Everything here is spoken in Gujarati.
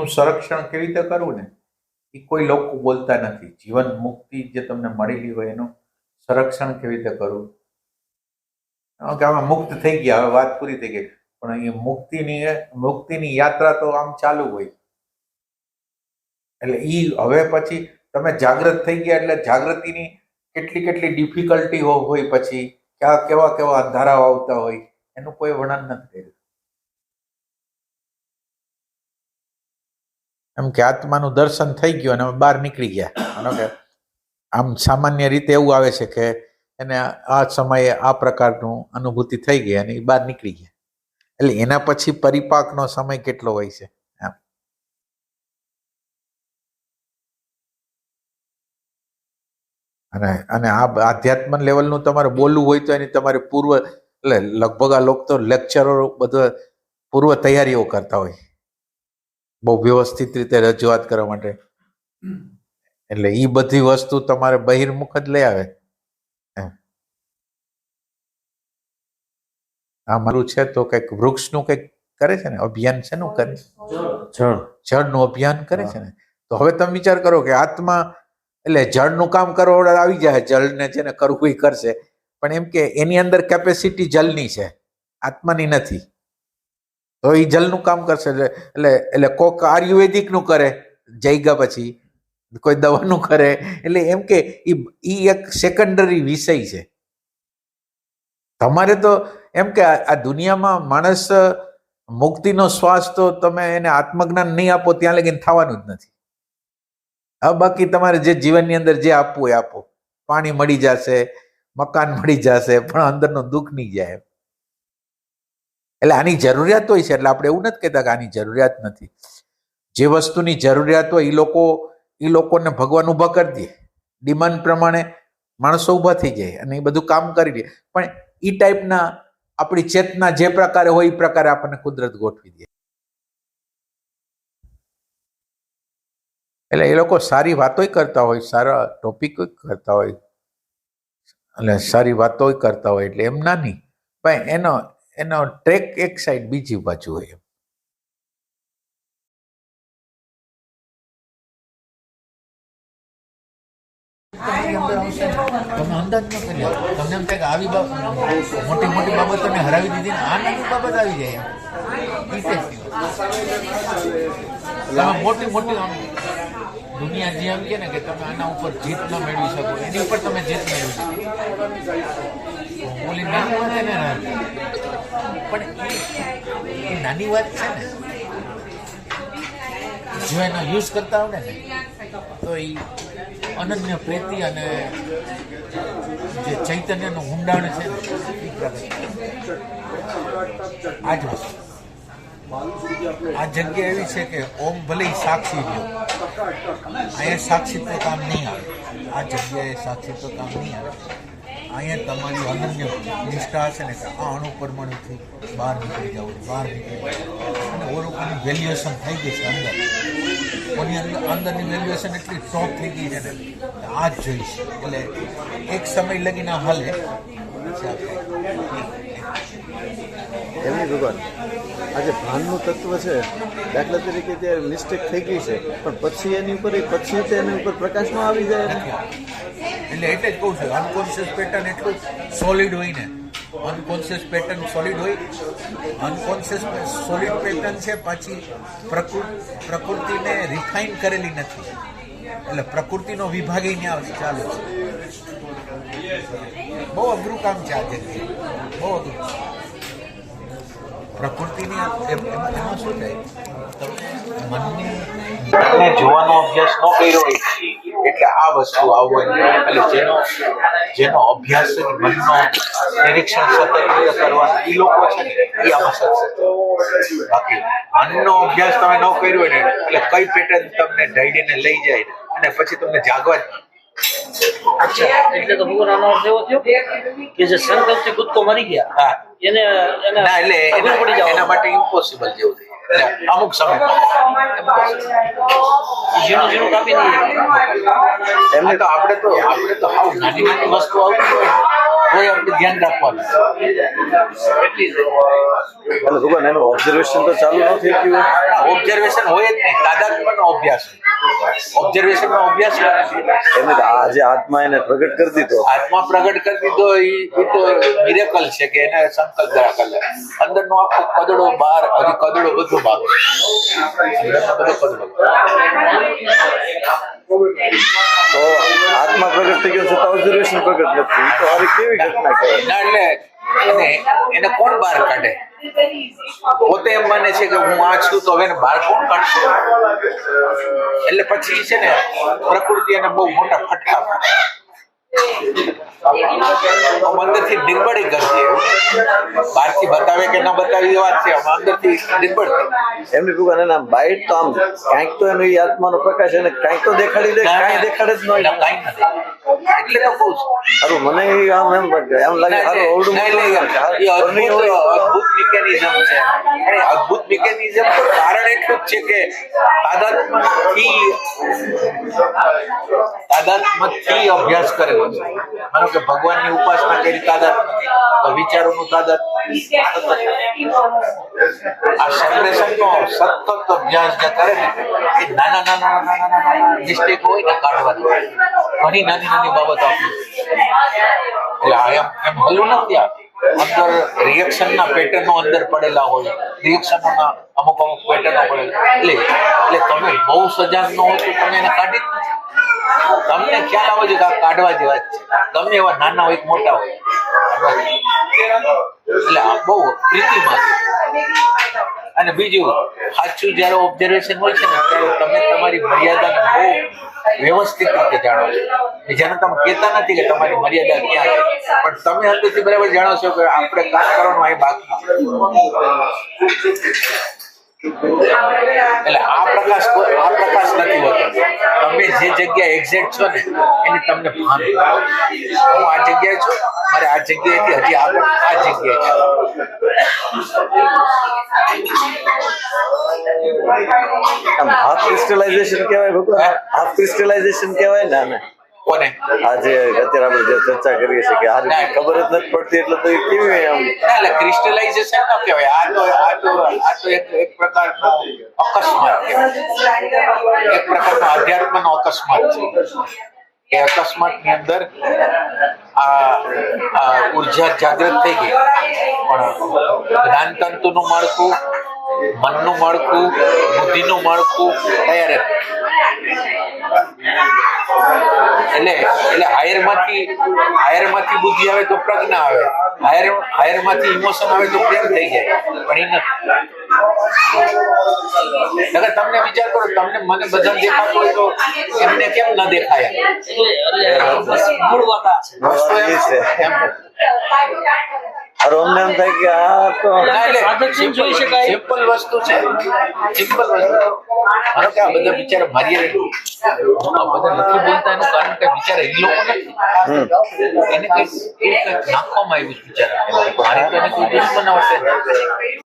મુક્તિનું સંરક્ષણ કેવી રીતે કરવું ને? એ કોઈ લોકો બોલતા નથી. જીવન મુક્તિ જે તમને મળેલી હોય એનું સંરક્ષણ કેવી રીતે કરવું? કે અમે મુક્ત થઈ ગયા, હવે વાત પૂરી થઈ ગઈ. પણ એ મુક્તિની મુક્તિની યાત્રા તો આમ ચાલુ હોય. એટલે એ હવે પછી તમે જાગૃત થઈ ગયા એટલે જાગૃતિની કેટલી કેટલી ડિફિકલ્ટી હોય પછી. કેવા કેવા કેવા અંધારાઓ આવતા હોય, એનું કોઈ વર્ણન નથી કર્યું. એમ કે આત્માનું દર્શન થઈ ગયું અને અમે બહાર નીકળી ગયા. માનો કે આમ સામાન્ય રીતે એવું આવે છે કે એને આ સમયે આ પ્રકારનું અનુભૂતિ થઈ ગઈ અને એ બહાર નીકળી ગયા. એટલે એના પછી પરિપાકનો સમય કેટલો હોય છે? અને અને આ આધ્યાત્મ લેવલનું તમારે બોલવું હોય તો એની તમારે પૂર્વ, એટલે લગભગ આ લોકો તો લેક્ચરો બધો પૂર્વ તૈયારીઓ કરતા હોય. બહુ વ્યવસ્થિત રીતે રજૂઆત કરવા માટે. એટલે એ બધી વસ્તુ તમારે બહિર્મુખ જ લઈ આવે. આ મારું છે તો કંઈક વૃક્ષનું કંઈક કરે છે ને અભિયાન છે નું કરે જળ. જળનું અભિયાન કરે છે ને? તો હવે તમે વિચાર કરો કે આત્મા એટલે જળનું કામ કરવા આવી જાય જળને જેને કરવું એ કરશે. પણ એમ કે એની અંદર કેપેસિટી જલની છે. આત્માની નથી. તો એ જલનું કામ કરશે. એટલે એટલે કોક આયુર્વેદિકનું કરે જઈગા પછી, કોઈ દવાનું કરે. એટલે એમ કે એ એ એક સેકન્ડરી વિષય છે. તમારે તો એમ કે આ આ દુનિયામાં માણસ મુક્તિનો શ્વાસ તો તમે એને આત્મજ્ઞાન નહીં આપો, ત્યાં લગીને થવાનું જ નથી. હવે બાકી તમારે જે જીવનની અંદર જે આપવું એ આપો. પાણી મળી જશે, મકાન મળી જશે, પણ અંદરનું દુઃખ નહીં જાય એમ. એટલે આની જરૂરિયાત હોય છે, એટલે આપણે એવું નથી કહેતા કે આની જરૂરિયાત નથી. જે વસ્તુની જરૂરિયાત હોય એ લોકો એ લોકોને ભગવાન ઊભા કરી દે. ડિમાન્ડ પ્રમાણે માણસો ઊભા થઈ જાય અને એ બધું કામ કરી દે. પણ એ ટાઈપના આપણી ચેતના જે પ્રકારે હોય એ પ્રકારે આપણને કુદરત ગોઠવી દે. એટલે એ લોકો સારી વાતોય કરતા હોય, સારા ટોપિક કરતા હોય. એટલે સારી વાતો કરતા હોય, એટલે એમ ના નહીં. પણ એનો એનો ટ્રેક એક સાઈડ બીજી બાજુ હોય એમ. તમે અંદાજ ન કરી શકો. તમને એમ થાય કે આવી બાબત મોટી મોટી બાબતોને હરાવી દીધી ને આ નાની બાબત આવી જાય એમ. ઈ ટેસ્ટ તમે મોટી મોટી આમ દુનિયા જે એમ કે ને કે તમે આના ઉપર જીત ન મેળવી શકો. એની ઉપર તમે જીત મેળવી શકો. ઓલી નાની વાત છે ને પણ એ- નાની વાત છે ને. જો એનો યુઝ કરતા આવડે ને, તો એ અનન્ય પ્રેતિ અને જે ચૈતન્યનું ઊંડાણ છે આ જ વસ્તુ. આ જગ્યા એવી છે કે ઓમ ભલે સાક્ષી રહ્યો. અહીંયા સાક્ષીત્વ કામ નહીં આવે. આ જગ્યાએ સાક્ષીત્વ કામ નહીં આવે. અહીંયા તમારી અનન્ય નિષ્ઠા હશે ને કે આ અણુ પરમાણુથી બહાર નીકળી જવું બહાર નીકળી જવું અને ઓરોકોની વેલ્યુએશન થઈ ગઈ છે અંદર. કોની અંદર? અંદરની વેલ્યુએશન એટલી ટોપ થઈ ગઈ છે ને આ જ જોઈશ. એટલે એક સમય લગીને હાલે. એમની દુકાન. આજે ભાનનું તત્વ છે, દાખલા તરીકે જે મિસ્ટેક થઈ ગઈ છે, પણ પછી એની ઉપર એ પછી તો એની ઉપર પ્રકાશમાં આવી જાય. એટલે એટલે જ કહું છું અનકોન્શિયસ પેટર્ન એટલું સોલિડ હોય ને. અનકોન્શિયસ પેટર્ન સોલિડ હોય અનકોન્શિયસ સોલિડ પેટર્ન છે, પાછી પ્રકૃતિ પ્રકૃતિને રિફાઇન કરેલી નથી. એટલે પ્રકૃતિનો વિભાગ ય ન્યા ચાલુ છે. બહુ અઘરું કામ છે આજે બહુ અઘરું. પ્રકૃતિની જોવાનો અભ્યાસ ન કર્યો એટલે આ વસ્તુ આવવાની જેનો જેનો અભ્યાસ મનનો નિરીક્ષણ સતત રીતે કરવાનો એ લોકો છે ને એ આમાં સક્સેસ બાકી મનનો અભ્યાસ તમે ન કર્યો ને, એટલે કઈ પેટર્ન તમને ઢાળીને લઈ જાય ને, અને પછી તમને જાગવા જ. અચ્છા એટલે તો ભગવાન એવો થયો કે જે સંકલ્પથી કૂદકો મરી ગયા. હા. એને એને ના એટલે પડી જાવ એના માટે ઇમ્પોસિબલ જેવું થઈ અમુક સમય ઝીણું ઝીણું કાપી દઈએ. એમને તો આપણે તો આપણે તો હાવ નાની નાની વસ્તુ આવતી હોય. આપણે ધ્યાન રાખવાનું. ભગવાન એનું ઓબ્ઝર્વેશન તો ચાલુ ન થઈ ગયું. ઓબ્ઝર્વેશન હોય જ નહીં. તાદાત્મ્યનો અભ્યાસ હોય. એમને અભ્યાસ એને આજે આત્મા એને પ્રગટ કરી દીધો. આત્મા પ્રગટ કરી દીધો એ તો મિરેકલ છે કે એને સંકલ્પ દ્વારા કરે અંદરનો આખો કદડો બહાર હજી કદડો બધો બહાર તો આત્મા પ્રગટ થઈ ગયો છતાં ઓબ્ઝર્વેશન પ્રગટ નથી. તો આ કેવી ઘટના કહેવાય? એટલે એને એને કોણ બહાર કાઢે? પોતે એમ માને છે કે હું આ છું તો હવે બહાર કોણ કાઢશે? એટલે પછી છે ને પ્રકૃતિ એને બહુ મોટા ફટકા મારે અંદરથી નિર્બળી કરતી બહારથી બતાવે કે ન બતાવે એ વાત છે. આમાં અંદરથી નિર્ભર એમની ભગવાન એના બાઇટ તો આમ કાંઈક તો એનો આત્માનો પ્રકાશ એને કાંઈક તો દેખાડી દે કાંઈ દેખાડે જ ના, નહીં કાંઈ એટલે તો કહું છું મને આમ એમ એમ લાગે ઓરડું અદ્ભુત મિકેનિઝમ છે. અરે અદ્ભુત મિકેનિઝમ તો કારણ એટલું જ છે કે તાદાત્મ્યથી તાદાત્મ્યથી અભ્યાસ કરેલો છે. માનો કે ભગવાનની ઉપાસના કરી તાદાત્મ્યથી તો વિચારોનું તાદાત્મ્ય આ સેપરેશનનો સતત અભ્યાસ જે કરે ને એ નાના નાના નાના નાના મિસ્ટેક હોય ને કાઢવાની. ઘણી નાની નાની બાબતો એટલે આ એમ ભલું નથી આ અંદર રિએક્શનના પેટર્નો અંદર પડેલા હોય. રિએક્શનોના અમુક અમુક પેટર્નો પડેલા એટલે એટલે તમે બહુ સજાગ ન હોય તો તમે એને કાઢી જ નથી તમને ખ્યાલ આવે છે કે આ કાઢવા જેવા જ છે. ગમે એવા નાના હોય મોટા હોય. એટલે બહુ પ્રીતિમાં અને બીજું, સાચું જ્યારે ઓબ્ઝર્વેશન હોય છે ને, ત્યારે તમે તમારી મર્યાદાને બહુ વ્યવસ્થિત રીતે જાણો છો. જેને તમે કહેતા નથી કે તમારી મર્યાદા ક્યાં છે. પણ તમે અંદરથી બરાબર જાણો છો કે આપણે કામ કરવાનું અહીં બાકી એટલે આ પ્રકાશ આ જે જગ્યાએ એક્ઝેક્ટ છો ને એની તમને ભાન. હું આ જગ્યાએ છું મારે આ જગ્યાએથી હજી આગળ આ જગ્યાએ હાફ ક્રિસ્ટલાઇઝેશન કહેવાય ભગવાન. હાફ ક્રિસ્ટલાઇઝેશન કહેવાય ને આને. કોને? આજે અત્યારે આપણે જે ચર્ચા કરીએ છીએ કે આ રીતે ખબર જ નથી પડતી એટલે તો એ કેવી આમ ના એટલે ક્રિસ્ટલાઇઝેશન ન કહેવાય. આ તો આ તો આ તો એક એક પ્રકારનો અકસ્માત કહેવાય. એક પ્રકારનો અધ્યાત્મનો અકસ્માત છે. એ અકસ્માતની અંદર આ ઊર્જા જાગૃત થઈ ગઈ. પણ જ્ઞાન તંતુનું માળખું મનનું માળખું બુદ્ધિનું માળખું તૈયાર એટલે એટલે હાયરમાંથી હાયરમાંથી બુદ્ધિ આવે તો પ્રજ્ઞા આવે. હાયર હાયરમાંથી ઇમોશન આવે તો પ્રેમ થઈ જાય પણ એ નથી. તમને વિચાર કરો તમને મને બધા દેખાતું હોય તો એમને કેમ ન દેખાય? મૂળ વાત છે. કે આ તો જોઈ શકાય. સિમ્પલ વસ્તુ છે. સિમ્પલ વસ્તુ. મારો કે આ બધા બિચારા મારી બધા નથી બોલતા એનું કારણ બિચારા એ લોકો એને કંઈક નાખવામાં આવ્યું છે બિચારા મારી તો એને કોઈ દુશ્મન નથી.